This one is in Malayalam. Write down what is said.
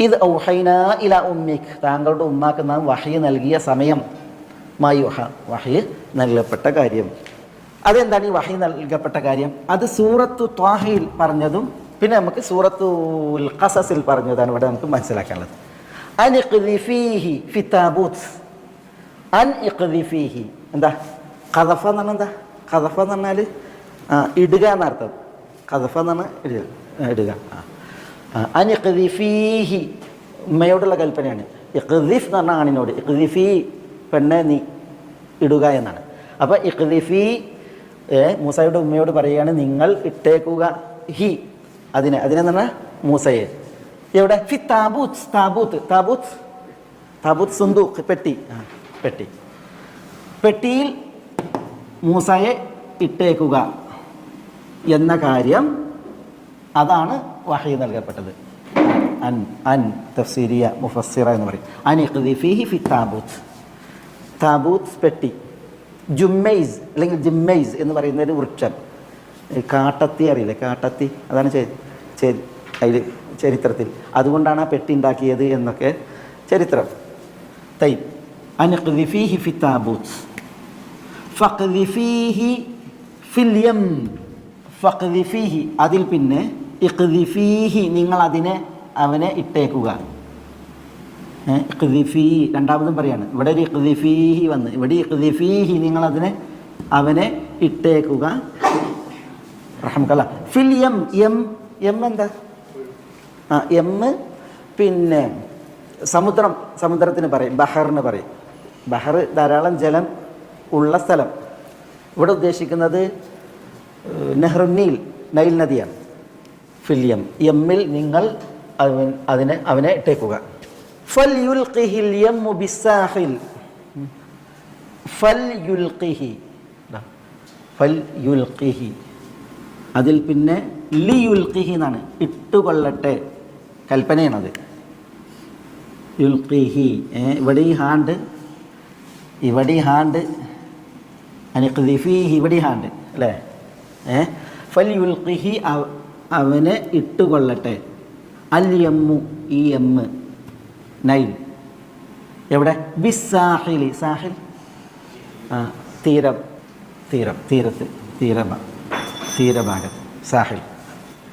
ഇത് ഔഹൈന ഇല ഉമ്മിക്. താങ്കളുടെ ഉമ്മാക്ക് നാം വഹി നൽകിയ സമയം. മായുഹ വഹി നൽകപ്പെട്ട കാര്യം. അതെന്താണ് ഈ വഹി നൽകപ്പെട്ട കാര്യം? അത് സൂറത്തു ത്വാഹയിൽ പറഞ്ഞതും പിന്നെ നമുക്ക് സൂറത്തു ഖസസിൽ പറഞ്ഞതാണ് ഇവിടെ നമുക്ക് മനസ്സിലാക്കാനുള്ളത്. അൻ ഇഖ്ദിഫീഹി ഫി താബൂത്ത് അൻ ഇഖ്ദിഫീഹി. എന്താ? കഥഫ എന്ന് പറഞ്ഞാൽ എന്താ? കഥഫ എന്ന് പറഞ്ഞാൽ ഇടുക എന്നർത്ഥം. കഥഫ എന്ന് പറഞ്ഞാൽ ഇടുക. ഇടുക. ആ. ആ, അൻ ഇഖ്ദിഫീഹി ഉമ്മയോടുള്ള കൽപ്പനയാണ്. ഇഖ്ദിഫ് എന്ന് പറഞ്ഞാൽ ആണിനോട്. ഇഖ്ദിഫി പെണ്ണെ നീ ഇടുക എന്നാണ്. അപ്പോൾ ഇഖ്ദിഫി മൂസയുടെ ഉമ്മയോട് പറയുകയാണ് നിങ്ങൾ ഇട്ടേക്കുക ഹി അതിനെ. അതിനെന്ന് പറഞ്ഞാൽ മൂസയെ. എവിടെ? ഫി താബൂത്ത് താബൂത്ത്. താബൂത്ത്? താബൂത്ത് സുന്ദൂഖ് പെട്ടി. ആ പെട്ടി. പെട്ടിയിൽ മൂസയെ ഇട്ടേക്കുക എന്ന കാര്യം അതാണ് വഹി നൽകപ്പെട്ടത്. അൻ അൻ തഫ്സീരിയ മുഫസ്സിറ എന്ന് പറയും. അൻ ഇഖ്ദിഫീഹി ഫി താബൂത്ത്. താബൂത്ത് പെട്ടി. ജുമ്മൈസ് അല്ലെങ്കിൽ ജിമ്മൈസ് എന്ന് പറയുന്ന ഒരു വൃക്ഷം കാട്ടത്തി അറിയില്ലേ? കാട്ടത്തി. അതാണ് അതിൽ ചരിത്രത്തിൽ. അതുകൊണ്ടാണ് ആ പെട്ടി ഉണ്ടാക്കിയത് എന്നൊക്കെ ചരിത്രം. തൈ അനഖ്ദിഫീഹി ഫി താബൂത്ത്. ഫഖ്ദിഫീഹി ഫിൽ യം. ഫഖ്ദിഫീഹി അതിൽ പിന്നെ ഇഖ്ദിഫീഹി നിങ്ങൾ അതിനെ അവനെ ഇട്ടേക്കുക. ഇഖ്ദിഫീ രണ്ടാമതും പറയാണ്. ഇവിടെ ഒരു ഇഖ്ദിഫീഹി വന്ന് ഇവിടെ ഇഖ്ദിഫീഹി നിങ്ങൾ അതിനെ അവനെ ഇട്ടേക്കുക. റഹ്മക്കല്ല ഫിൽ യം എം എം എന്താ? ആ എം പിന്നെ സമുദ്രം സമുദ്രത്തിന് പറയും ബഹറിന് പറയും. ബഹർ ധാരാളം ജലം ഉള്ള സ്ഥലം. ഇവിടെ ഉദ്ദേശിക്കുന്നത് നെഹ്റുന്നീൽ നൈൽ നദിയാണ്. ഫില്യം. എമ്മിൽ നിങ്ങൾ അതിനെ അവനെ ഇട്ടേക്കുക. ഫൽ ഫൽ അതിൽ പിന്നെ ലി യുൽഖിഹി എന്നാണ്. ഇട്ടുകൊള്ളട്ടെ. കൽപ്പനയാണത്. യുൽഖിഹി. ഇവിടെ ഈ ഹാണ്ട് ഇവിടെ ഈ ഹാണ്ട് അനിഖ്ദിഫീഹി ഇവിടെ ഈ ഹാണ്ട് അല്ലേ? ഏ ഫൽ യുൽഖിഹി അവനെ ഇട്ടുകൊള്ളട്ടെ. അൽ യമ്മു ഈ എമ്മ് നൈൻ. എവിടെ? ബിസാഹിലി സാഹിൽ? ആ തീരം. തീരം. തീരത്ത്. തീരമാ. തീരഭാഗത്ത് സാഹിൽ.